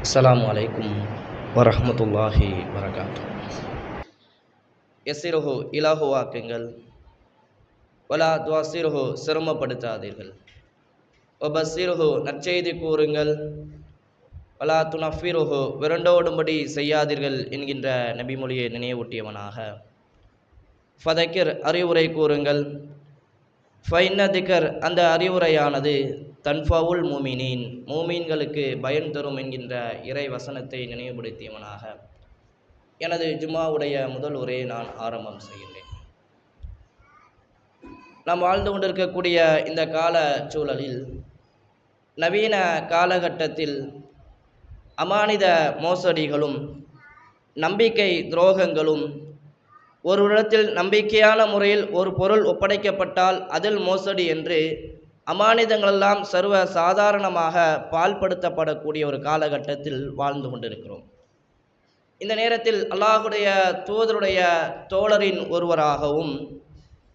அஸ்லாம் அலைக்கும் வரமத்துல்லாஹி வரகாத்து. எசிறுஹு இலாகுவாக்குங்கள் வலா துவாசிறுஹு சிரமப்படுத்தாதீர்கள். ஒபசிறுஹு நற்செய்தி கூறுங்கள். வலா துனஃபிருஹு விரண்டோடும்படி செய்யாதீர்கள் என்கின்ற நபிமொழியை நினைவூட்டியவனாக. ஃபதக்கிர் அறிவுரை கூறுங்கள். ஃபைன்ன திகர் அந்த அறிவுரையானது தன்ஃபாவுல் மூமினின் மூமீன்களுக்கு பயன் தரும் என்கின்ற இறை வசனத்தை நினைவுபடுத்தியவனாக. எனது ஜுமாவுடைய முதல் உரையை நான் ஆரம்பம் செய்கின்றேன். நாம் வாழ்ந்து கொண்டிருக்கக்கூடிய இந்த கால சூழலில் நவீன காலகட்டத்தில் அமானித மோசடிகளும் நம்பிக்கை துரோகங்களும் ஒரு இடத்தில் நம்பிக்கையான முறையில் ஒரு பொருள் ஒப்படைக்கப்பட்டால் அதில் மோசடி என்று அமானிதங்களெல்லாம் சர்வ சாதாரணமாக பால்படுத்தப்படக்கூடிய ஒரு காலகட்டத்தில் வாழ்ந்து கொண்டிருக்கிறோம். இந்த நேரத்தில் அல்லாஹுடைய தூதருடைய தோழரின் ஒருவராகவும்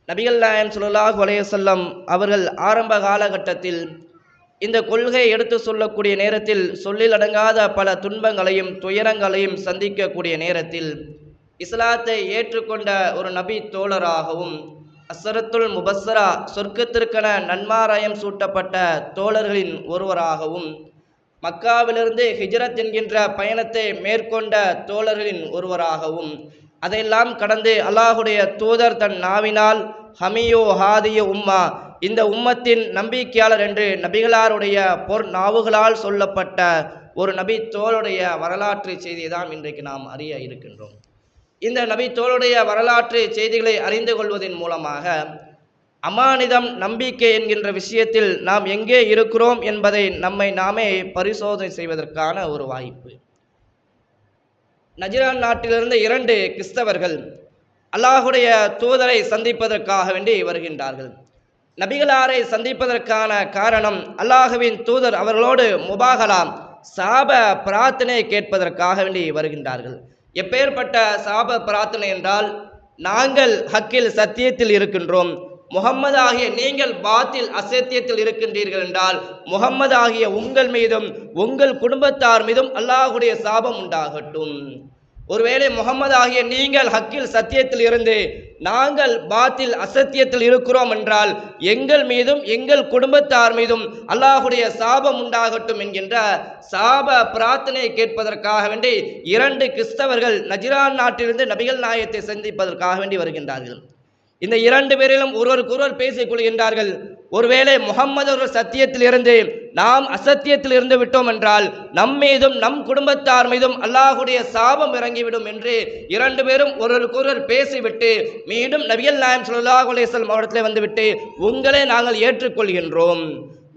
நபிகள் நாயன் சுல்லாஹ் வலையசல்லம் அவர்கள் ஆரம்ப காலகட்டத்தில் இந்த கொள்கையை எடுத்து சொல்லக்கூடிய நேரத்தில் சொல்லிலடங்காத பல துன்பங்களையும் துயரங்களையும் சந்திக்கக்கூடிய நேரத்தில் இஸ்லாத்தை ஏற்றுக்கொண்ட ஒரு நபி தோழராகவும் அசரத்துல் முபஸ்ஸரா சொர்க்கத்திற்கென நன்மாராயம் சூட்டப்பட்ட தோழர்களின் ஒருவராகவும் மக்காவிலிருந்து ஹிஜ்ரத் என்கின்ற பயணத்தை மேற்கொண்ட தோழர்களின் ஒருவராகவும் அதையெல்லாம் கடந்து அல்லாஹுடைய தூதர் தன் நாவினால் ஹமியோ ஹாதிய உம்மா இந்த உம்மத்தின் நம்பிக்கையாளர் என்று நபிகளாருடைய பொற் நாவுகளால் சொல்லப்பட்ட ஒரு நபி தோளுடைய வரலாற்று செய்தியை தான் இன்றைக்கு நாம் அறிய இருக்கின்றோம். இந்த நபி தோளுடைய வரலாற்று செய்திகளை அறிந்து கொள்வதன் மூலமாக அமானிதம் நம்பிக்கை என்கின்ற விஷயத்தில் நாம் எங்கே இருக்கிறோம் என்பதை நம்மை நாமே பரிசோதனை செய்வதற்கான ஒரு வாய்ப்பு. நஜிரான் நாட்டிலிருந்து இரண்டு கிறிஸ்தவர்கள் அல்லாஹுடைய தூதரை சந்திப்பதற்காக வேண்டி வருகின்றார்கள். நபிகளாரை சந்திப்பதற்கான காரணம் அல்லாஹுவின் தூதர் அவர்களோடு முபாகலாம் சாப பிரார்த்தனை கேட்பதற்காக வேண்டி வருகின்றார்கள். எப்பேற்பட்ட சாப பிரார்த்தனை என்றால் நாங்கள் ஹக்கில் சத்தியத்தில் இருக்கின்றோம். முகம்மது ஆகிய நீங்கள் பாத்தில் அசத்தியத்தில் இருக்கின்றீர்கள் என்றால் முகம்மது ஆகிய உங்கள் மீதும் உங்கள் குடும்பத்தார் மீதும் அல்லாஹுடைய சாபம் உண்டாகட்டும். ஒருவேளை முகம்மது ஆகிய நீங்கள் ஹக்கில் சத்தியத்தில் இருந்து நாங்கள் பாத்தில் அசத்தியத்தில் இருக்கிறோம் என்றால் எங்கள் மீதும் எங்கள் குடும்பத்தார் மீதும் அல்லாஹுடைய சாபம் உண்டாகட்டும் என்கின்ற சாப பிரார்த்தனை கேட்பதற்காக வேண்டி இரண்டு கிறிஸ்தவர்கள் நஜிரான் நாட்டிலிருந்து நபிகள் நாயத்தை சந்திப்பதற்காக வேண்டி வருகின்றார்கள். இந்த இரண்டு பேரிலும் ஒருவருக்கு ஒருவர் பேசிக் கொள்கின்றார்கள். ஒருவேளை முகம்மது ஒரு சத்தியத்தில் இருந்து நாம் அசத்தியத்தில் இருந்து விட்டோம் என்றால் நம் மீதும் நம் குடும்பத்தார் மீதும் அல்லாஹுடைய சாபம் இறங்கிவிடும் என்று இரண்டு பேரும் ஒருவருக்கொருவர் பேசிவிட்டு மீண்டும் நபிகள் நாயம் சொல்லாஹ் மாவட்டத்தில் வந்துவிட்டு உங்களை நாங்கள் ஏற்றுக்கொள்கின்றோம்.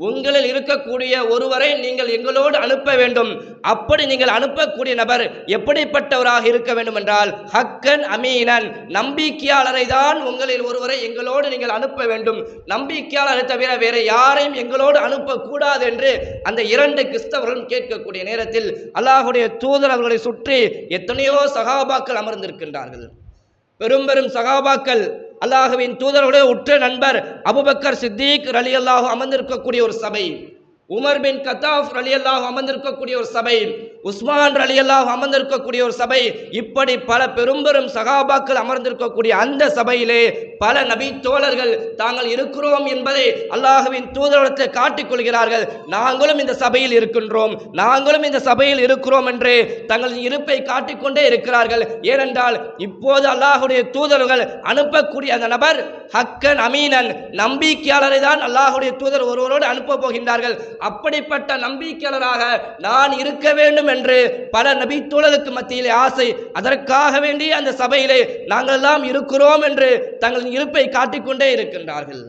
உங்களில் இருக்கக்கூடிய ஒருவரை நீங்கள் எங்களோடு அனுப்ப வேண்டும். அப்படி நீங்கள் அனுப்பக்கூடிய நபர் எப்படிப்பட்டவராக இருக்க வேண்டும் என்றால் ஹக்கன் அமீனன் நம்பிக்கையாளரை தான் உங்களில் ஒருவரை எங்களோடு நீங்கள் அனுப்ப வேண்டும். நம்பிக்கையாளரை தவிர வேற யாரையும் எங்களோடு அனுப்பக்கூடாது என்று அந்த இரண்டு கிறிஸ்தவர்களும் கேட்கக்கூடிய நேரத்தில் அல்லாஹுடைய தூதர் அவர்களை சுற்றி எத்தனையோ சகாபாக்கள் அமர்ந்திருக்கின்றார்கள். பெரும் பெரும் சகாபாக்கள் அல்லாஹுவின் தூதருடைய உற்ற நண்பர் அபுபக்கர் சித்திக் ரலி அல்லாஹு அமர்ந்திருக்கக்கூடிய ஒரு சபை. உமர் பின் கத்தாஃப் ரலி அல்லாஹு அமர்ந்திருக்கக்கூடிய ஒரு சபை. உஸ்மான் ரலி அல்லாஹ் அமர்ந்திருக்கக்கூடிய ஒரு சபை இப்படி பல பெரும்பெரும் சகாபாக்கள் அமர்ந்திருக்கக்கூடிய அந்த சபையிலே பல நபி தோழர்கள் தாங்கள் இருக்கிறோம் என்பதை அல்லாஹுவின் தூதரத்தை காட்டிக்கொள்கிறார்கள் நாங்களும் இந்த சபையில் இருக்கின்றோம். நாங்களும் இந்த சபையில் இருக்கிறோம் என்று தங்கள் இருப்பை காட்டிக்கொண்டே இருக்கிறார்கள். ஏனென்றால் இப்போது அல்லாஹுடைய தூதர்கள் அனுப்பக்கூடிய அந்த நபர் ஹக்கன் அமீனன் நம்பிக்கையாளரை தான் அல்லாஹுடைய தூதர் ஒருவரோடு அனுப்ப போகின்றார்கள். அப்படிப்பட்ட நம்பிக்கையாளராக நான் இருக்க வேண்டும் என்று என்று பல நபி நபித்தோழருக்கு மத்தியிலே ஆசை. அதற்காக வேண்டிய அந்த சபையிலே நாங்கள் எல்லாம் இருக்கிறோம் என்று தங்களின் இருப்பை காட்டிக்கொண்டே இருக்கின்றார்கள்.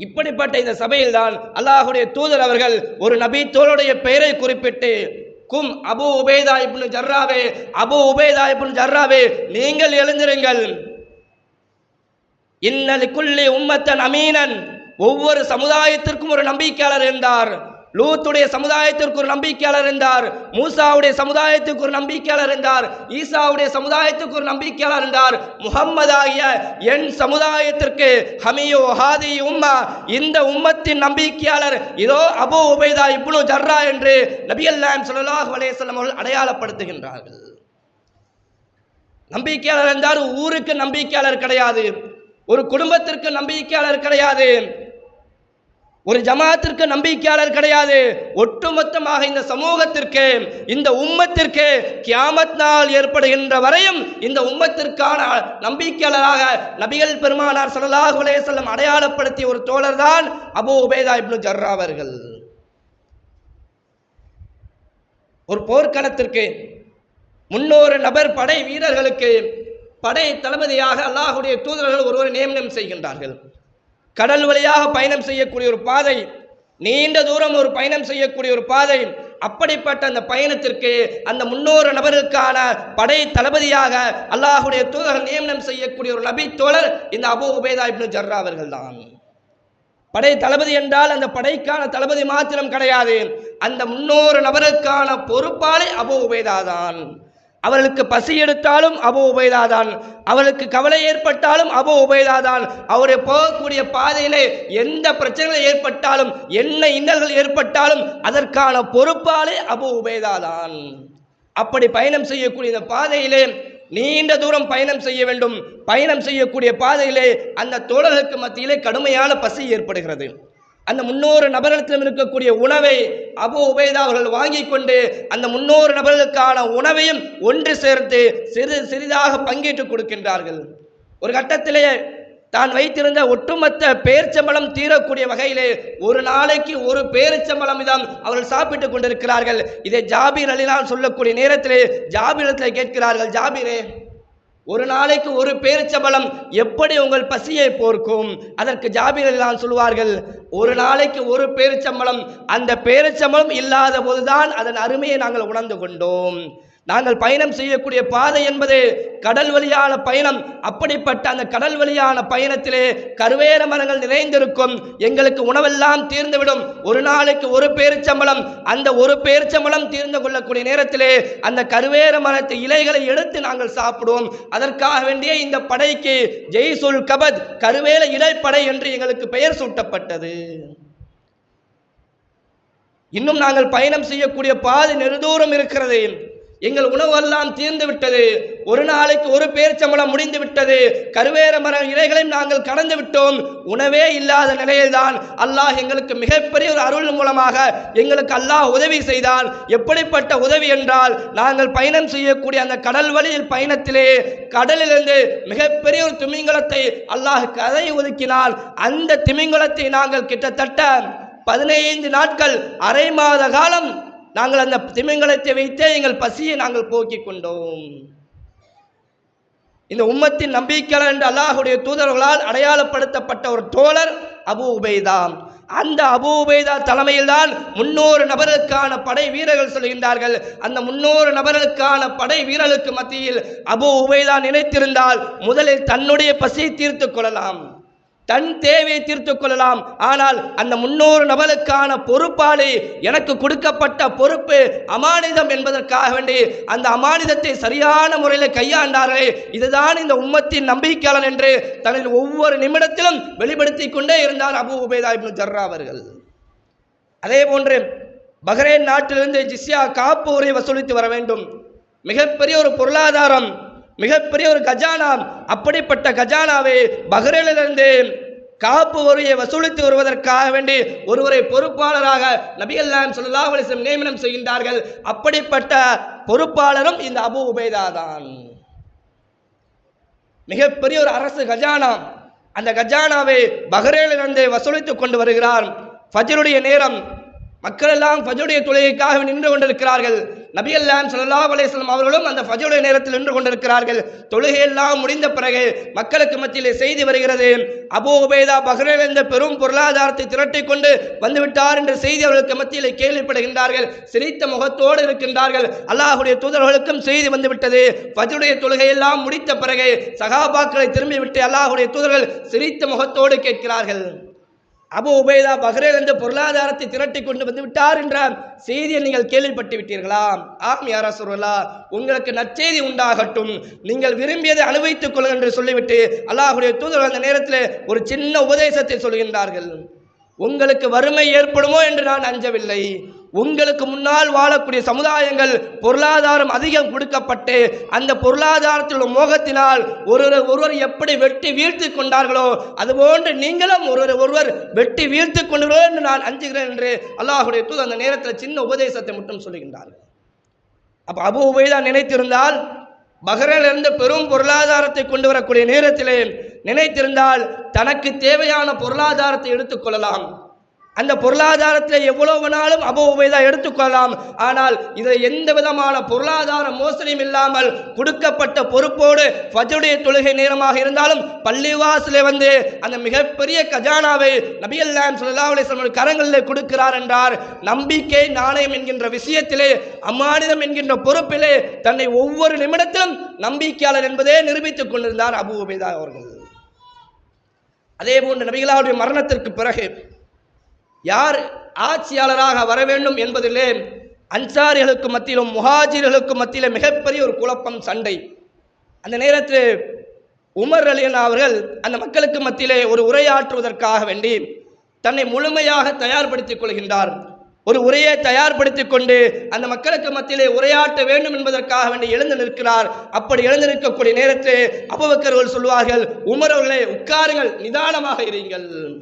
இப்படிப்பட்ட இந்த சபையில் தான் அல்லாஹுடைய தூதர் அவர்கள் ஒரு நபி தோளுடைய பெயரை குறிப்பிட்டு கும் அபு உபேதா இப்னு ஜர்ராவே அபு உபேதா இப்னு ஜர்ராவே நீங்கள் எழுந்திருங்கள். இன்னல் குள்ளி உம்மத்தன் அமீனன். ஒவ்வொரு சமுதாயத்திற்கும் ஒரு நம்பிக்கையாளர் இருந்தார். லூத்துடைய சமுதாயத்திற்கு ஒரு நம்பிக்கையாளர் இருந்தார் மூசாவுடைய சமுதாயத்துக்கு ஒரு நம்பிக்கையாளர் இருந்தார் ஈசாவுடைய சமுதாயத்துக்கு ஒரு நம்பிக்கையாளர் இருந்தார். முகம்மது ஆகிய என் சமுதாயத்திற்கு ஹமியோ ஹாதி உம்மா இந்த உம்மத்தின் நம்பிக்கையாளர் இதோ அபு உபைதா இப்னு ஜர்ரா என்று நபியல்லாம் சொல்லலாஹ் அலைஹி அவர்கள் அடையாளப்படுத்துகின்றார்கள். நம்பிக்கையாளர் இருந்தார் ஊருக்கு நம்பிக்கையாளர் கிடையாது ஒரு குடும்பத்திற்கு நம்பிக்கையாளர் கிடையாது. ஒரு ஜமாத்திற்கு நம்பிக்கையாளர் கிடையாது. ஒட்டுமொத்தமாக இந்த சமூகத்திற்கு இந்த உம்மத்திற்கு கியாமத் நாள் ஏற்படுகின்ற வரையும் இந்த உம்மத்திற்கான நம்பிக்கையாளராக நபிகள் பெருமானார் ஸல்லல்லாஹு அலைஹி அடையாளப்படுத்திய ஒரு தோழர் தான் அபு உபேதா இப்னு ஜர்ரா அவர்கள். ஒரு போர்க்களத்திற்கு முன்னூறு நபர் படை வீரர்களுக்கு படை தளபதியாக அல்லாஹுடைய தூதர்கள் ஒருவரை நியமனம் செய்கின்றார்கள். கடல் வழியாக பயணம் செய்யக்கூடிய ஒரு பாதை நீண்ட தூரம் ஒரு பயணம் செய்யக்கூடிய ஒரு பாதை அப்படிப்பட்ட அந்த பயணத்திற்கு அந்த முன்னோரு நபருக்கான படை தளபதியாக அல்லாஹுடைய தூதர் நியமனம் செய்யக்கூடிய ஒரு நபி தோழர் இந்த அபூ உபேதா இப்னு ஜர்ரா அவர்கள் தான் படை தளபதி என்றால் அந்த படைக்கான தளபதி மாத்திரம் கிடையாது. அந்த முன்னோரு நபருக்கான பொறுப்பாளி அபு உபைதாதான். அவர்களுக்கு பசி எடுத்தாலும் அபு உபைதாதான் அவர்களுக்கு கவலை ஏற்பட்டாலும் அபு உபைதாதான் அவரை போகக்கூடிய பாதையிலே எந்த பிரச்சனைகள் ஏற்பட்டாலும் என்ன இன்னல்கள் ஏற்பட்டாலும் அதற்கான பொறுப்பாலே அபு உபைதாதான் அப்படி பயணம் செய்யக்கூடிய இந்த பாதையிலே நீண்ட தூரம் பயணம் செய்ய வேண்டும். பயணம் செய்யக்கூடிய பாதையிலே அந்த தோழர்களுக்கு மத்தியிலே கடுமையான பசி ஏற்படுகிறது. அந்த முன்னூறு நபர்களிடம் இருக்கக்கூடிய உணவை அபு உபைதா அவர்கள் வாங்கி கொண்டு அந்த முன்னூறு நபர்களுக்கான உணவையும் ஒன்று சேர்த்து சிறு சிறிதாக பங்கேற்றுக் கொடுக்கின்றார்கள். ஒரு கட்டத்திலே தான் வைத்திருந்த ஒட்டுமொத்த பேர்ச்சம்பளம் தீரக்கூடிய வகையிலே ஒரு நாளைக்கு ஒரு பேரிச்சம்பளம் இதம் அவர்கள் சாப்பிட்டுக் கொண்டிருக்கிறார்கள். இதை ஜாபீர் அலிலான் சொல்லக்கூடிய நேரத்திலே ஜாபீரத்தில் கேட்கிறார்கள் ஜாபீரே ஒரு நாளைக்கு ஒரு பேரிச்சபலம் எப்படி உங்கள் பசியை போர்க்கும்? அதற்கு ஜாபிரெல்லாம் சொல்வார்கள் ஒரு நாளைக்கு ஒரு பேரிச்சம்பளம் அந்த பேரிச்சம்பளம் இல்லாத போதுதான் அதன் அருமையை நாங்கள் உணர்ந்து கொண்டோம். நாங்கள் பயணம் செய்யக்கூடிய பாதை என்பது கடல் வழியான பயணம். அப்படிப்பட்ட அந்த கடல் வழியான பயணத்திலே கருவேர மரங்கள் நிறைந்திருக்கும். எங்களுக்கு உணவெல்லாம் தீர்ந்துவிடும். ஒரு நாளைக்கு ஒரு பேரிச்சம்பளம் அந்த ஒரு பேரிச்சம்பளம் தீர்ந்து கொள்ளக்கூடிய நேரத்திலே அந்த கருவேர மரத்து இலைகளை எடுத்து நாங்கள் சாப்பிடுவோம். அதற்காக வேண்டிய இந்த படைக்கு ஜெய்சுல் கபத் கருவேல இலைப்படை என்று எங்களுக்கு பெயர் சூட்டப்பட்டது. இன்னும் நாங்கள் பயணம் செய்யக்கூடிய பாதை நெடுதூரம் இருக்கிறது. எங்கள் உணவெல்லாம் தீர்ந்து விட்டது. ஒரு நாளைக்கு ஒரு பேர்ச்சம்பளம் முடிந்து விட்டது. கருவேற மர இலைகளையும் நாங்கள் கடந்து விட்டோம். உணவே இல்லாத நிலையில்தான் அல்லாஹ் எங்களுக்கு மிகப்பெரிய ஒரு அருள் மூலமாக எங்களுக்கு அல்லாஹ் உதவி செய்தான் எப்படிப்பட்ட உதவி என்றால் நாங்கள் பயணம் செய்யக்கூடிய அந்த கடல் வழியில் பயணத்திலே கடலிலிருந்து மிகப்பெரிய ஒரு திமிங்கலத்தை அல்லாஹ் கதை ஒதுக்கினால் அந்த திமிங்கலத்தை நாங்கள் கிட்டத்தட்ட பதினைந்து நாட்கள் அரை மாத காலம் நாங்கள் அந்த திமிங்கலத்தை வைத்தே எங்கள் பசியை நாங்கள் போக்கிக் கொண்டோம். இந்த உம்மத்தின் நம்பிக்கையாளர் என்று அல்லாஹுடைய தூதர்களால் அடையாளப்படுத்தப்பட்ட ஒரு தோழர் அபு உபைதா. அந்த அபு உபைதா தலைமையில்தான் முன்னூறு நபர்களுக்கான படை வீரர்கள் சொல்கின்றார்கள். அந்த முன்னூறு நபர்களுக்கான படை வீரர்களுக்கு மத்தியில் அபு உபைதா நினைத்திருந்தால் முதலில் தன்னுடைய பசியை தீர்த்துக் கொள்ளலாம். தன் தேவையை தீர்த்துக் கொள்ளலாம். ஆனால் அந்த முன்னூறு நபருக்கான பொறுப்பாளி எனக்கு கொடுக்கப்பட்ட பொறுப்பு அமானிதம் என்பதற்காக வேண்டி அந்த அமானிதத்தை சரியான முறையில் கையாண்டார்களே இதுதான் இந்த உம்மத்தின் நம்பிக்கையாளன் என்று தனது ஒவ்வொரு நிமிடத்திலும் வெளிப்படுத்தி கொண்டே இருந்தார் அபு உபேதா இப்னு ஜர்ரா அவர்கள். அதே போன்று பஹ்ரைன் நாட்டிலிருந்து ஜிஸ்யா காப்பு உரை வசூலித்து வர வேண்டும். மிகப்பெரிய ஒரு பொருளாதாரம் மிகப்பெரிய ஒரு கஜானா அப்படிப்பட்ட கஜானாவை பஹ்ரைனிலிருந்து காப்பு வரியை வசூலித்து வருவதற்காக வேண்டி ஒருவரை பொறுப்பாளராக நபிகள் நாயம் ஸல்லல்லாஹு நியமனம் செய்கின்றார்கள். அப்படிப்பட்ட பொறுப்பாளரும் இந்த அபு உபேதா தான். மிகப்பெரிய ஒரு அரசு கஜானா. அந்த கஜானாவை பஹ்ரைனிலிருந்து வசூலித்துக் கொண்டு வருகிறார். ஃபஜ்ருடைய நேரம் மக்கள் எல்லாம் ஃபஜ்ருடைய தொழுகைக்காக நின்று கொண்டிருக்கிறார்கள். நபி அல்லாம் அலைஹி வஸல்லம் அவர்களும் அந்த ஃபஜருடைய நேரத்தில் நின்று கொண்டிருக்கிறார்கள். தொழுகையெல்லாம் முடிந்த பிறகு மக்களுக்கு மத்தியில் செய்தி வருகிறது. அபூ உபேதா பஹ்ரைனில் பெரும் பொருளாதாரத்தை திரட்டி கொண்டு வந்துவிட்டார் என்ற செய்தி அவர்களுக்கு மத்தியிலே கேள்விப்படுகின்றார்கள். சிரித்த முகத்தோடு இருக்கின்றார்கள். அல்லாஹுடைய தூதர்களுக்கும் செய்தி வந்துவிட்டது. ஃபஜருடைய தொழுகையெல்லாம் முடித்த பிறகு சகாபாக்களை திரும்பிவிட்டு அல்லாஹுடைய தூதர்கள் சிரித்த முகத்தோடு கேட்கிறார்கள். அபு உபைதா என்ற பொருளாதாரத்தை திரட்டி கொண்டு வந்து விட்டார் என்ற செய்தியை நீங்கள் கேள்விப்பட்டு விட்டீர்களா? ஆம் யாரா சொல்லலா உங்களுக்கு நற்செய்தி உண்டாகட்டும். நீங்கள் விரும்பியதை அனுபவித்துக் கொள்ளுங்கள் என்று சொல்லிவிட்டு அல்லாஹுடைய தூதர் அந்த நேரத்தில் ஒரு சின்ன உபதேசத்தை சொல்கின்றார்கள். உங்களுக்கு வறுமை ஏற்படுமோ என்று நான் அஞ்சவில்லை. உங்களுக்கு முன்னால் வாழக்கூடிய சமுதாயங்கள் பொருளாதாரம் அதிகம் கொடுக்கப்பட்டு அந்த பொருளாதாரத்தில் உள்ள மோகத்தினால் ஒருவர் ஒருவர் எப்படி வெட்டி வீழ்த்து கொண்டார்களோ அதுபோன்று நீங்களும் ஒருவர் ஒருவர் வெட்டி வீழ்த்து கொண்டீர்களோ என்று நான் அஞ்சுகிறேன் என்று அல்லாஹுடைய தூது அந்த நேரத்தில் சின்ன உபதேசத்தை மட்டும் சொல்லுகின்றார்கள் அப்போ அபு உபயதா நினைத்திருந்தால் பஹ்ரைனிலிருந்து பெரும் பொருளாதாரத்தை கொண்டு வரக்கூடிய நேரத்திலே நினைத்திருந்தால் தனக்கு தேவையான பொருளாதாரத்தை எடுத்துக்கொள்ளலாம் அந்த பொருளாதாரத்தில் எவ்வளோ வேணாலும் அபு உபைதா எடுத்துக்கொள்ளலாம். ஆனால் இதில் எந்த விதமான பொருளாதார மோசடியும் இல்லாமல் கொடுக்கப்பட்ட பொறுப்போடு ஃபஜ்ருடைய தொழுகை நேரமாக இருந்தாலும் பள்ளிவாசலே வந்து அந்த மிகப்பெரிய கஜானாவை நபியல்லாம் ஸல்லல்லாஹு அலைஹி கரங்களில் கொடுக்கிறார் என்றார். நம்பிக்கை நாணயம் என்கின்ற விஷயத்திலே அம்மானிதம் என்கின்ற பொறுப்பிலே தன்னை ஒவ்வொரு நிமிடத்திலும் நம்பிக்கையாளர் என்பதே நிரூபித்துக் கொண்டிருந்தார் அபு உபைதா அவர்கள். அதே போன்று நபிகளாவுடைய மரணத்திற்கு பிறகு யார் ஆட்சியாளராக வர வேண்டும் என்பதிலே அன்சாரிகளுக்கு மத்தியிலும் முஹாஜிர்களுக்கு மத்தியிலும் மிகப்பெரிய ஒரு குழப்பம் சண்டை. அந்த நேரத்தில் உமர் அலியன் அவர்கள் அந்த மக்களுக்கு மத்தியிலே ஒரு உரையாற்றுவதற்காக வேண்டி தன்னை முழுமையாக தயார்படுத்திக் கொள்கின்றார். ஒரு உரையை தயார்படுத்திக் கொண்டு அந்த மக்களுக்கு மத்தியிலே உரையாற்ற வேண்டும் என்பதற்காக வேண்டி எழுந்து நிற்கிறார். அப்படி எழுந்து நிற்கக்கூடிய நேரத்தில் அபவக்கர்கள் சொல்வார்கள் உமர் அவர்களே உட்காருங்கள் நிதானமாக இருங்கள்.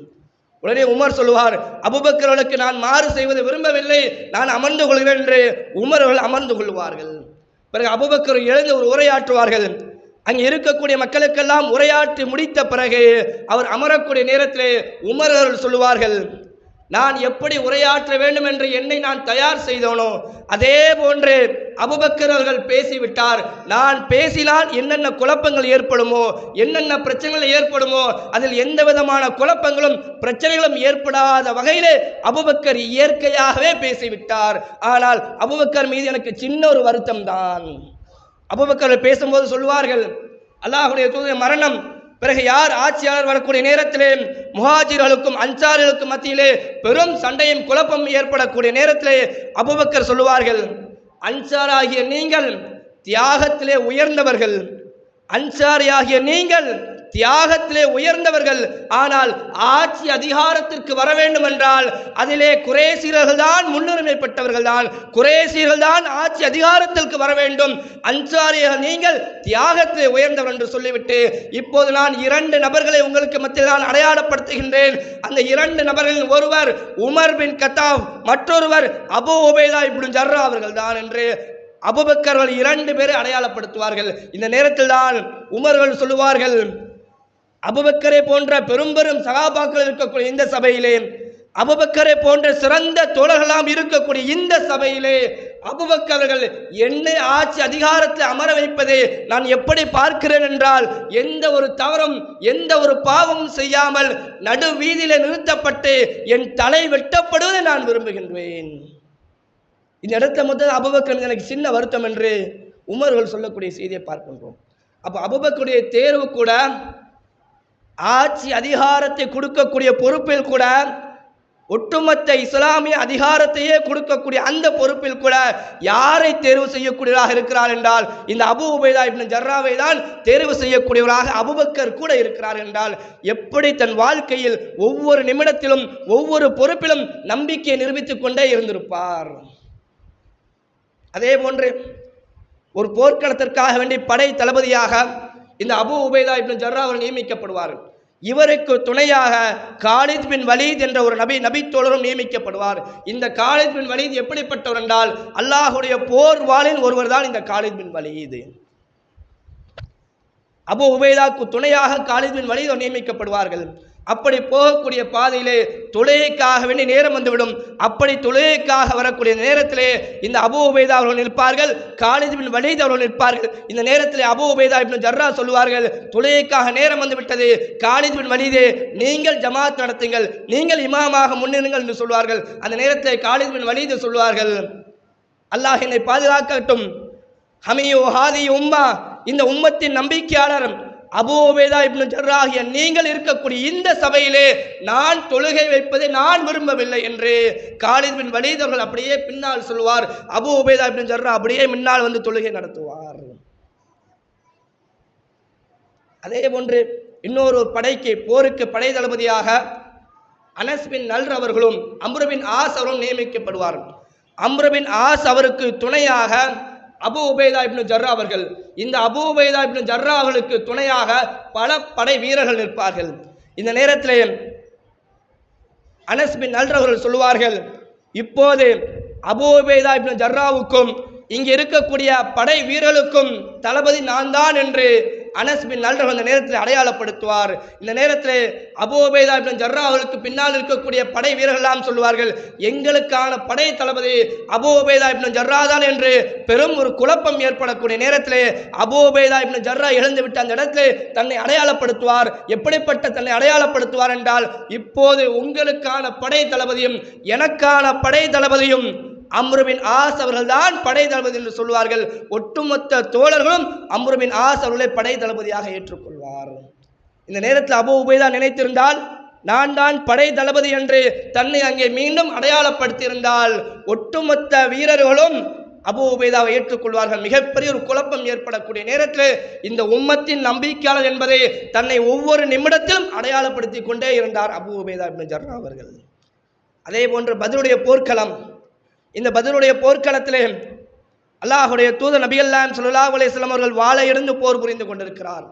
உடனே உமர் சொல்லுவார் அபுபக்கர்களுக்கு நான் மாறு செய்வதை விரும்பவில்லை நான் அமர்ந்து கொள்கிறேன் என்று உமர்கள் அமர்ந்து கொள்வார்கள். பிறகு அபுபக்கர் எழுந்து ஒரு உரையாற்றுவார்கள். அங்கே இருக்கக்கூடிய மக்களுக்கெல்லாம் உரையாற்றி முடித்த பிறகு அவர் அமரக்கூடிய நேரத்தில் உமர்கள் சொல்லுவார்கள் நான் எப்படி உரையாற்ற வேண்டும் என்று என்னை நான் தயார் செய்தோனோ அதே போன்று அபுபக்கர் அவர்கள் பேசிவிட்டார். நான் பேசினால் என்னென்ன குழப்பங்கள் ஏற்படுமோ என்னென்ன பிரச்சனைகள் ஏற்படுமோ அதில் எந்த விதமான குழப்பங்களும் பிரச்சனைகளும் ஏற்படாத வகையிலே அபுபக்கர் இயற்கையாகவே பேசிவிட்டார். ஆனால் அபுபக்கர் மீது எனக்கு சின்ன ஒரு வருத்தம் தான் அபுபக்கர் பேசும்போது சொல்வார்கள் அல்லாஹுடைய தூதர் மரணம் பிறகு யார் ஆட்சியாளர் வரக்கூடிய நேரத்திலே முஹாஜிர்களுக்கும் அன்சாரிகளுக்கும் மத்தியிலே பெரும் சண்டையும் குழப்பம் ஏற்படக்கூடிய நேரத்திலே அபுபக்கர் சொல்லுவார்கள் அன்சாராகிய நீங்கள் தியாகத்திலே உயர்ந்தவர்கள் அன்சாரியாகிய நீங்கள் தியாகத்திலே உயர்ந்தவர்கள். ஆனால் ஆட்சி அதிகாரத்திற்கு வர வேண்டும் என்றால் அதிலே குறைசீரர்கள் தான் முன்னுரிமை பெற்றவர்கள் தான் குறைசீர்கள் தான் ஆட்சி அதிகாரத்திற்கு வர வேண்டும். அன்சாரியர்கள் நீங்கள் தியாகத்திலே உயர்ந்தவர் என்று சொல்லிவிட்டு இப்போது நான் இரண்டு நபர்களை உங்களுக்கு மத்தியில் நான் அடையாளப்படுத்துகின்றேன். அந்த இரண்டு நபர்களில் ஒருவர் உமர் பின் கத்தாப் மற்றொருவர் அபு உபேதா இப்படி ஜர்ரா அவர்கள் தான் என்று அபுபக்கர்கள் இரண்டு பேரை அடையாளப்படுத்துவார்கள். இந்த நேரத்தில் தான் உமர்கள் சொல்லுவார்கள் அபுபக்கரை போன்ற பெரும் பெரும் சகாபாக்கள் இருக்கக்கூடிய இந்த சபையிலே அபுபக்கரை போன்ற சிறந்த தோழர்களாம் இருக்கக்கூடிய இந்த சபையிலே அபுபக்கர்கள் என்னை ஆட்சி அதிகாரத்தில் அமர வைப்பதை நான் எப்படி பார்க்கிறேன் என்றால் எந்த ஒரு தவறும் எந்த ஒரு பாவமும் செய்யாமல் நடு வீதியில நிறுத்தப்பட்டு என் தலை வெட்டப்படுவதை நான் விரும்புகின்றேன். இந்த இடத்த முதல் அபுபக்கர் எனக்கு சின்ன வருத்தம் என்று உமர்கள் சொல்லக்கூடிய செய்தியை பார்க்கின்றோம். அப்போ அபுபக்கருடைய தேர்வு கூட ஆட்சி அதிகாரத்தை கொடுக்கக்கூடிய பொறுப்பில் கூட ஒட்டுமொத்த இஸ்லாமிய அதிகாரத்தையே கொடுக்கக்கூடிய அந்த பொறுப்பில் கூட யாரை தேர்வு செய்யக்கூடியவராக இருக்கிறார் என்றால் இந்த அபு உபைதா இப்னு ஜர்ராவை தான் தேர்வு செய்யக்கூடியவராக அபுபக்கர் கூட இருக்கிறார் என்றால் எப்படி தன் வாழ்க்கையில் ஒவ்வொரு நிமிடத்திலும் ஒவ்வொரு பொறுப்பிலும் நம்பிக்கையை நிரூபித்துக் கொண்டே இருந்திருப்பார். அதே போன்று ஒரு போர்க்களத்திற்காக வேண்டி படை தளபதியாக இந்த அபு உபைதா இப்னு ஜர்ரா அவர் நியமிக்கப்படுவார் இவருக்கு துணையாக காலித் பின் வலீத் என்ற ஒரு நபி நபி தோழரும் நியமிக்கப்படுவார். இந்த காலித் பின் வலீத் எப்படிப்பட்டவர் என்றால் அல்லாஹுடைய போர் வாளில் ஒருவர் தான் இந்த காலித் பின் வலீது. அபு உபேதாக்கு துணையாக காலித் பின் வலீத் நியமிக்கப்படுவார்கள். அப்படி போகக்கூடிய பாதையிலே தொழுகைக்காக வேண்டி நேரம் வந்துவிடும். அப்படி தொழுகைக்காக வரக்கூடிய நேரத்திலே இந்த அபு உபேதா அவர்கள் நிற்பார்கள் காலித் பின் வலீத் அவர்கள் நிற்பார்கள். இந்த நேரத்திலே அபு உபேதா இப்னு ஜர்ரா சொல்லுவார்கள் தொழுகைக்காக நேரம் வந்து விட்டது காலித் பின் வலீதே நீங்கள் ஜமாத் நடத்துங்கள் நீங்கள் இமாமாக முன்னிறுங்கள் என்று சொல்வார்கள். அந்த நேரத்திலே காலித் பின் வலீது சொல்வார்கள் அல்லாஹ் என்னை பாதுகாக்கட்டும். ஹமியோ ஹாதி உம்மா இந்த உம்மத்தின் நம்பிக்கையாளர் அபூ இப்னு ஜர்ராகிய நீங்கள் இருக்கக்கூடிய இந்த சபையிலே நான் தொழுகை வைப்பதை நான் விரும்பவில்லை என்று காலித் பின் வலீத் அவர்கள் அப்படியே பின்னால் சொல்வார் அபு உபேதா இப்னு ஜர்ரா அப்படியே முன்னால் வந்து தொழுகை நடத்துவார். அதே போன்று இன்னொரு படைக்கு போருக்கு படை தளபதியாக அனஸ்பின் நல்ர் அவர்களும் அம்ருபின் ஆஸ் அவரும் நியமிக்கப்படுவார்கள். அம்ருபின் ஆஸ் அவருக்கு துணையாக அபு உபேதா இப்னு ஜர்ரா அவர்கள் இந்த அபு உபேதா இப்னு ஜர்ரா அவர்களுக்கு துணையாக பல படை வீரர்கள் நிற்பார்கள். இந்த நேரத்திலே அனஸ் பின் நல்ர் அவர்கள் சொல்லுவார்கள் இப்போது அபு உபேதா இப்னு ஜர்ராவுக்கும் இங்கே இருக்கக்கூடிய படை வீரர்களுக்கும் தளபதி நான் தான் என்று அனஸ் பின் நல்ர் அந்த நேரத்தில் அடையாளப்படுத்துவார். இந்த நேரத்தில் அபோபேதா பின் ஜர்ரா அவர்களுக்கு பின்னால் இருக்கக்கூடிய படை வீரர்கள்லாம் சொல்லுவார்கள் எங்களுக்கான படை தளபதி அபோபேதா இப்னு ஜர்ரா தான் என்று பெரும் ஒரு குழப்பம் ஏற்படக்கூடிய நேரத்தில் அபோபேதா இப்னு ஜர்ரா இழந்து விட்டு அந்த இடத்துல தன்னை அடையாளப்படுத்துவார். எப்படிப்பட்ட தன்னை அடையாளப்படுத்துவார் என்றால் இப்போது உங்களுக்கான படை தளபதியும் எனக்கான படை தளபதியும் அம்ருபின் ஆஸ் அவர்கள்தான் படை தளபதி என்று சொல்வார்கள் ஒட்டுமொத்த தோழர்களும் அம்ருபின் ஆஸ் அவர்களை படை தளபதியாக ஏற்றுக்கொள்வார். இந்த நேரத்தில் அபு உபைதா நினைத்திருந்தால் நான் தான் படை தளபதி என்று தன்னை அங்கே மீண்டும் அடையாளப்படுத்தியிருந்தால் ஒட்டுமொத்த வீரர்களும் அபு உபேதாவை ஏற்றுக்கொள்வார்கள். மிகப்பெரிய ஒரு குழப்பம் ஏற்படக்கூடிய நேரத்தில் இந்த உம்மத்தின் நம்பிக்கையாளர் என்பதை தன்னை ஒவ்வொரு நிமிடத்திலும் அடையாளப்படுத்தி கொண்டே இருந்தார் அபு உபேதா இப்னு ஜர்ரா அவர்கள். அதே போன்று பதிலுடைய போர்க்களம். இந்த பதிலுடைய போர்க்களத்திலே அல்லாஹுடைய தூத நபிகல்லாம் ஸல்லல்லாஹு அலைஹி அவர்கள் வாளை எடுத்து போர் புரிந்து கொண்டிருக்கிறார்.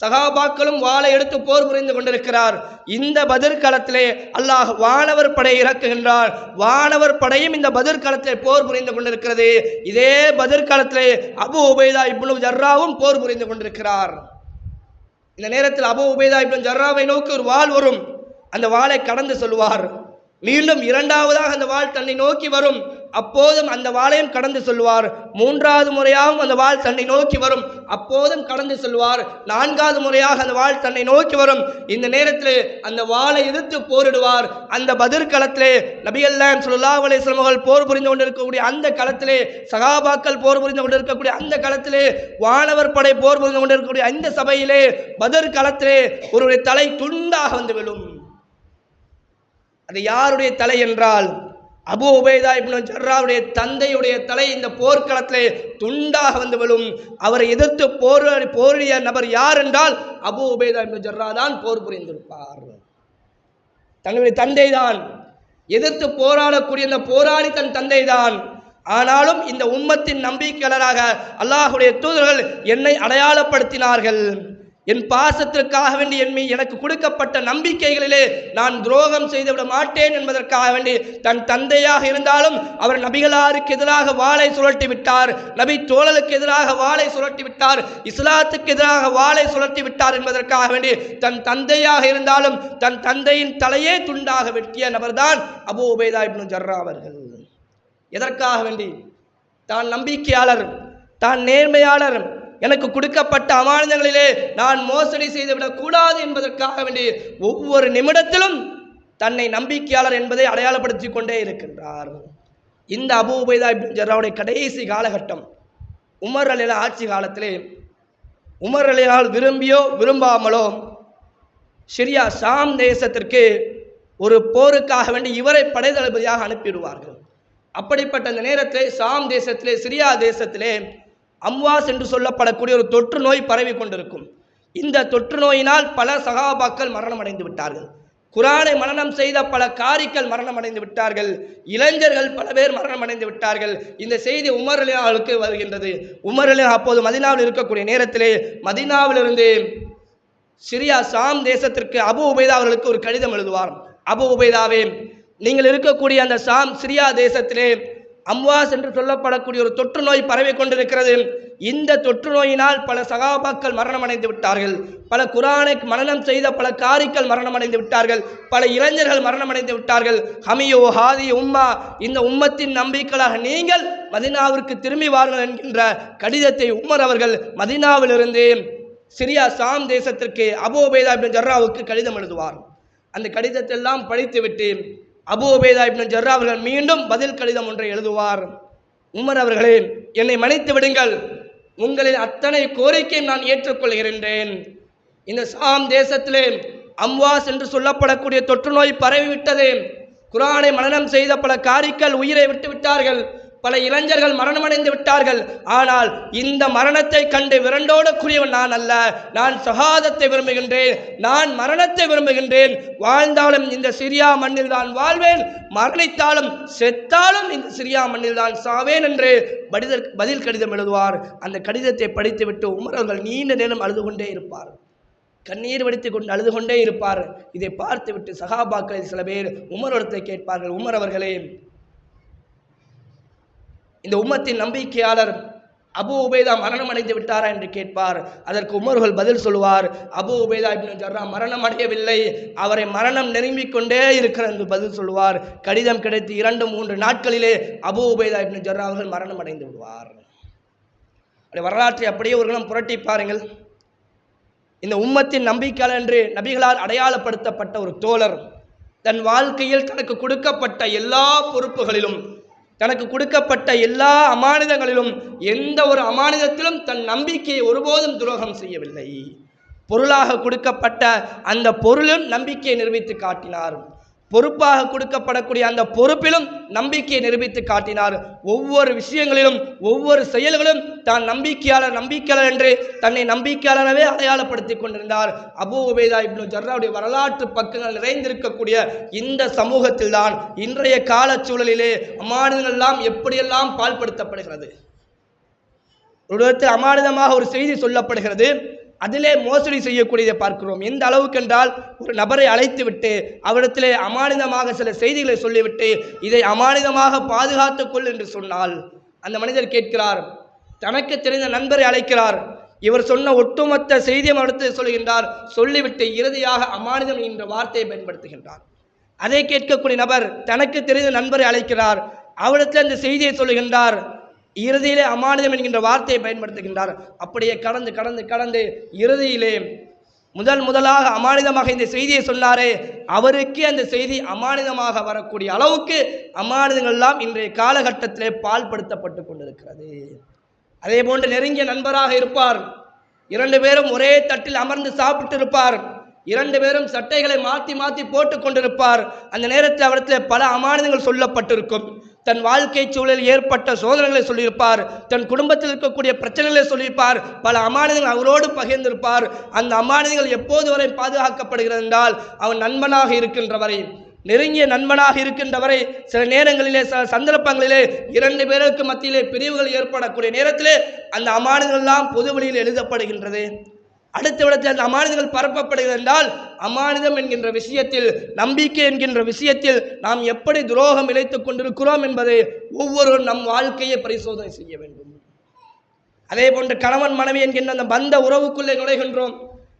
சகாபாக்களும் வாளை எடுத்து போர் புரிந்து கொண்டிருக்கிறார். இந்த பதிர் களத்திலே அல்லாஹ் வானவர் படை இறக்குகின்றார். வானவர் படையும் இந்த பதிர்களத்திலே போர் புரிந்து கொண்டிருக்கிறது. இதே பதிர்களத்திலே அபு உபைதா இப்னு ஜர்ராவும் போர் புரிந்து கொண்டிருக்கிறார். இந்த நேரத்தில் அபு உபைதா இப்னு ஜர்ராவை நோக்கி ஒரு வாள் வரும். அந்த வாளை கடந்து சொல்லுவார் மீண்டும் இரண்டாவதாக அந்த வாள் தன்னை நோக்கி வரும். அப்போதும் அந்த வாளையும் கடந்து செல்வார் மூன்றாவது முறையாகவும் அந்த வாள் தன்னை நோக்கி வரும். அப்போதும் கடந்து செல்வார் நான்காவது முறையாக அந்த வாள் தன்னை நோக்கி வரும். இந்த நேரத்தில் அந்த வாளை எதிர்த்து போரிடுவார். அந்த பதிர் களத்திலே நபிகல்லாம் ஸல்லல்லாஹு அலைஹி அவர்கள் போர் புரிந்து கொண்டிருக்கக்கூடிய அந்த களத்திலே சகாபாக்கள் போர் புரிந்து கொண்டிருக்கக்கூடிய அந்த களத்திலே வானவர் படை போர் புரிந்து கொண்டிருக்கக்கூடிய அந்த சபையிலே பதிர் களத்திலே ஒருவருடைய தலை துண்டாக வந்து விழும். அது யாருடைய தலை என்றால் அபு உபேதா இப்னு ஜர்ராவுடைய தந்தையுடைய தலை இந்த போர்க்களத்திலே துண்டாக வந்து விழும். அவரை எதிர்த்து போர் போரிய நபர் யார் என்றால் அபு உபேதா இப்னு ஜர்ரா தான் போர் புரிந்திருப்பார். தன்னுடைய தந்தை தான் எதிர்த்து போராடக்கூடிய இந்த போராளி தன் தந்தை தான் ஆனாலும் இந்த உம்மத்தின் நம்பிக்கையாளராக அல்லாஹுடைய தூதர்கள் என்னை அடையாளப்படுத்தினார்கள். என் பாசத்திற்காக வேண்டி என் மீ- எனக்கு கொடுக்கப்பட்ட நம்பிக்கைகளிலே நான் துரோகம் செய்துவிட மாட்டேன் என்பதற்காக வேண்டி தன் தந்தையாக இருந்தாலும் அவர் நபிகளாருக்கு எதிராக வாளை சுழட்டி விட்டார். நபி தோழலுக்கு எதிராக வாளை சுழட்டி விட்டார். இஸ்லாத்துக்கு எதிராக வாளை சுழட்டி விட்டார் என்பதற்காக வேண்டி தன் தந்தையாக இருந்தாலும் தன் தந்தையின் தலையே துண்டாக வெட்டிய நபர்தான் அபு உபேதா இப்னு ஜர்ரா அவர்கள். எதற்காக வேண்டி? தான் நம்பிக்கையாளர் தான் நேர்மையாளர் எனக்கு கொடுக்கப்பட்ட அமானதங்களிலே நான் மோசடி செய்துவிடக் கூடாது என்பதற்காக வேண்டி ஒவ்வொரு நிமிடத்திலும் தன்னை நம்பிக்கையாளர் என்பதை அடையாளப்படுத்தி கொண்டே இருக்கின்றார். இந்த அபு உபைதா இப்னு ஜர்ராவுடைய கடைசி காலகட்டம் உமர் அலிலா ஆட்சி காலத்திலே உமர் அலிலால் விரும்பியோ விரும்பாமலோ சிரியா சாம் தேசத்திற்கு ஒரு போருக்காக வேண்டி இவரை படை தளபதியாக அனுப்பிவிடுவார்கள். அப்படிப்பட்ட அந்த நேரத்தில் சாம் தேசத்திலே சிரியா தேசத்திலே அம்வாஸ் என்று சொல்லப்படக்கூடிய ஒரு தொற்று நோய் பரவி கொண்டிருக்கும். இந்த தொற்று நோயினால் பல சகாபாக்கள் மரணம் அடைந்து விட்டார்கள். குரானை மரணம் செய்த பல காரிக்கள் மரணம் அடைந்து விட்டார்கள். இளைஞர்கள் பல பேர் மரணம் அடைந்து விட்டார்கள். இந்த செய்தி உமர்லியாவுக்கு வருகின்றது. உமர் அப்போது மதினாவில் இருக்கக்கூடிய நேரத்திலே மதினாவிலிருந்து சிரியா சாம் தேசத்திற்கு அபு உபைதா அவர்களுக்கு ஒரு கடிதம் எழுதுவார். அபு உபைதாவே நீங்கள் இருக்கக்கூடிய அந்த சாம் சிரியா தேசத்திலே அம்வாஸ் என்று சொல்லப்படக்கூடிய ஒரு தொற்று நோய் பரவி கொண்டிருக்கிறது. இந்த தொற்று நோயினால் பல சகாபாக்கள் மரணம் அடைந்து விட்டார்கள். பல குரானை மரணம் செய்த பல காரிக்கள் மரணம் அடைந்து விட்டார்கள். பல இளைஞர்கள் மரணம் அடைந்து விட்டார்கள். ஹமியோ ஹாதி உம்மா இந்த உம்மத்தின் நம்பிக்கைகளாக நீங்கள் மதினாவிற்கு திரும்பி வாருங்கள் என்கின்ற கடிதத்தை உமர் அவர்கள் மதினாவிலிருந்து சிரியா சாம் தேசத்திற்கு அபோபேதா பின் ஜர்ராவுக்கு கடிதம் எழுதுவார். அந்த கடிதத்தை எல்லாம் படித்துவிட்டு அபு உபேதா இப்னு ஜர்ரா அவர்கள் மீண்டும் பதில் கடிதம் ஒன்றை எழுதுவார். உமர் அவர்களே என்னை மன்னித்து விடுங்கள். உங்களின் அத்தனை கோரிக்கையும் நான் ஏற்றுக்கொள்கின்றேன் இந்த சாம் தேசத்திலே அம்வாஸ் என்று சொல்லப்படக்கூடிய தொற்று நோய் பரவிவிட்டது. குரானை மனநம் செய்த பல காரிக்கள் உயிரை விட்டு விட்டார்கள் பல இளைஞர்கள் மரணமடைந்து விட்டார்கள். ஆனால் இந்த மரணத்தை கண்டு விரண்டோடக்கூடியவன் நான் அல்ல. நான் சகாதத்தை விரும்புகின்றேன். நான் மரணத்தை விரும்புகின்றேன். வாழ்ந்தாலும் இந்த சிரியா மண்ணில் தான் வாழ்வேன். மரணித்தாலும் செத்தாலும் இந்த சிரியா மண்ணில் தான் சாவேன் என்று பதில் பதில் கடிதம் எழுதுவார். அந்த கடிதத்தை படித்துவிட்டு உமரவர்கள் நீண்ட நேரம் அழுது கொண்டே இருப்பார். கண்ணீர் வடித்து கொண்டு அழுது கொண்டே இருப்பார். இதை பார்த்துவிட்டு சகாபாக்களில் சில பேர் உமரிடத்தை கேட்பார்கள். உமர் அவர்களே இந்த உம்மத்தின் நம்பிக்கையாளர் அபு உபேதா மரணம் அடைந்து விட்டாரா என்று கேட்பார். அதற்கு உமர்கள் பதில் சொல்லுவார் அபு உபேதா இப்னு ஜர்ரா மரணம் அடையவில்லை. அவரை மரணம் நெருங்கிக் கொண்டே இருக்கிற என்று பதில் சொல்லுவார். கடிதம் கிடைத்து இரண்டு மூன்று நாட்களிலே அபு உபேதா இப்னு ஜர்ரா அவர்கள் மரணம் அடைந்து விடுவார். வரலாற்றை அப்படியே ஒரு கணம் புரட்டி பாருங்கள். இந்த உம்மத்தின் நம்பிக்கையாளர் என்று நபிகளால் அடையாளப்படுத்தப்பட்ட ஒரு தோழர் தன் வாழ்க்கையில் தனக்கு கொடுக்கப்பட்ட எல்லா பொறுப்புகளிலும் தனக்கு கொடுக்கப்பட்ட எல்லா அமானிதங்களிலும் எந்த ஒரு அமானிதத்திலும் தன் நம்பிக்கையை ஒருபோதும் துரோகம் செய்யவில்லை. பொருளாக கொடுக்கப்பட்ட அந்த பொருளும் நம்பிக்கையை நிரூபித்து காட்டினார். பொறுப்பாக கொடுக்கப்படக்கூடிய அந்த பொறுப்பிலும் நம்பிக்கையை நிரூபித்து காட்டினார். ஒவ்வொரு விஷயங்களிலும் ஒவ்வொரு செயல்களும் தான் நம்பிக்கையாளர் நம்பிக்கையாளர் என்று தன்னை நம்பிக்கையாளரவே அடையாளப்படுத்தி கொண்டிருந்தார். அபு உபேதா இப்னு ஜர்ராவுடைய வரலாற்று பக்கங்கள் நிறைந்திருக்கக்கூடிய இந்த சமூகத்தில் தான் இன்றைய காலச்சூழலிலே சூழலிலே எல்லாம் எப்படியெல்லாம் பால்படுத்தப்படுகிறது? ஒரு இடத்தில் ஒரு செய்தி சொல்லப்படுகிறது. அதிலே மோசடி செய்யக்கூடியதை பார்க்கிறோம். எந்த அளவுக்கு என்றால் ஒரு நபரை அழைத்துவிட்டு அவரிடத்திலே அமானிதமாக சில செய்திகளை சொல்லிவிட்டு இதை அமானிதமாக பாதுகாத்துக்கொள் என்று சொன்னால் அந்த மனிதர் கேட்கிறார் தனக்கு தெரிந்த நண்பரை அழைக்கிறார். இவர் சொன்ன ஒட்டுமொத்த செய்தியும் அடுத்து சொல்கின்றார். சொல்லிவிட்டு இறுதியாக அமானிதம் என்ற வார்த்தையை பயன்படுத்துகின்றார். அதை கேட்கக்கூடிய நபர் தனக்கு தெரிந்த நண்பரை அழைக்கிறார். அவரிடத்தில் அந்த செய்தியை சொல்லுகின்றார். இறுதியிலே அமானிதம் என்கின்ற வார்த்தையை பயன்படுத்துகின்றார். அப்படியே கடந்து கடந்து கடந்து இறுதியிலே முதல் முதலாக அமானிதமாக இந்த செய்தியை சொன்னாரே அவருக்கே அந்த செய்தி அமானிதமாக வரக்கூடிய அளவுக்கு அமானிதங்கள் எல்லாம் இன்றைய காலகட்டத்திலே பால்படுத்தப்பட்டு கொண்டிருக்கிறது. அதே போன்று நெருங்கிய நண்பராக இருப்பார். இரண்டு பேரும் ஒரே தட்டில் அமர்ந்து சாப்பிட்டு இருப்பார் இரண்டு பேரும் சட்டைகளை மாற்றி மாற்றி போட்டு கொண்டிருப்பார். அந்த நேரத்தில் அவரத்தில் பல அமானிதங்கள் சொல்லப்பட்டிருக்கும். தன் வாழ்க்கை சூழலில் ஏற்பட்ட சோதனைகளை சொல்லியிருப்பார். தன் குடும்பத்தில் இருக்கக்கூடிய பிரச்சனைகளை சொல்லியிருப்பார். பல அமானிதங்கள் அவரோடு பகிர்ந்திருப்பார். அந்த அமானிதங்கள் எப்போது வரை பாதுகாக்கப்படுகிறது என்றால் அவன் நண்பனாக இருக்கின்ற வரை நெருங்கிய நண்பனாக இருக்கின்றவரை சில நேரங்களிலே சில சந்தர்ப்பங்களிலே இரண்டு பேருக்கு மத்தியிலே பிரிவுகள் ஏற்படக்கூடிய நேரத்திலே அந்த அமானிதங்கள் எல்லாம் பொது வழியில் எழுதப்படுகின்றது. அடுத்த விடத்தில் அந்த அமானிதங்கள் பரப்பப்படுகிறது என்றால் அமானிதம் என்கின்ற விஷயத்தில் நம்பிக்கை என்கின்ற விஷயத்தில் நாம் எப்படி துரோகம் இழைத்துக் கொண்டிருக்கிறோம் என்பதை ஒவ்வொருவரும் நம் வாழ்க்கையை பரிசோதனை செய்ய வேண்டும். அதே போன்று கணவன் மனைவி என்கின்ற அந்த பந்த உறவுக்குள்ளே நுழைகின்றோம்.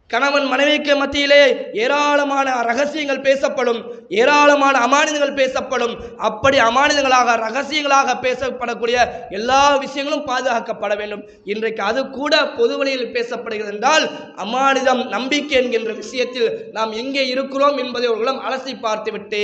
கணவன் மனைவிக்கு மத்தியிலே ஏராளமான ரகசியங்கள் பேசப்படும் ஏராளமான அமானிதங்கள் பேசப்படும். அப்படி அமானிதங்களாக ரகசியங்களாக பேசப்படக்கூடிய எல்லா விஷயங்களும் பாதுகாக்கப்பட வேண்டும். இன்றைக்கு அது கூட பொது வழியில் பேசப்படுகிறது என்றால் அமானிதம் நம்பிக்கை என்கின்ற விஷயத்தில் நாம் எங்கே இருக்கிறோம் என்பதை ஒரு அலசி பார்த்துவிட்டு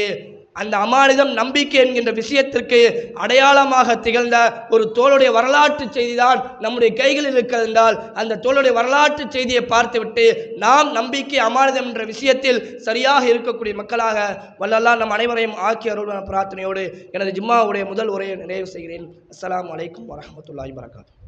அந்த அமானிதம் நம்பிக்கை என்கின்ற விஷயத்திற்கு அடையாளமாக திகழ்ந்த ஒரு தோளுடைய வரலாற்று செய்தி தான் நம்முடைய கைகளில் இருக்கிறது என்றால் அந்த தோளுடைய வரலாற்று செய்தியை பார்த்துவிட்டு நாம் நம்பிக்கை அமானிதம் என்ற விஷயத்தில் சரியாக இருக்கக்கூடிய மக்களாக வல்லல்லா நம் அனைவரையும் ஆக்கி அருள் பிரார்த்தனையோடு எனது ஜிம்மாவுடைய முதல் உரையை நிறைவு செய்கிறேன். அஸ்லாம் வலைக்கம் வரஹ்மத்துல்லாஹி வரகாத்து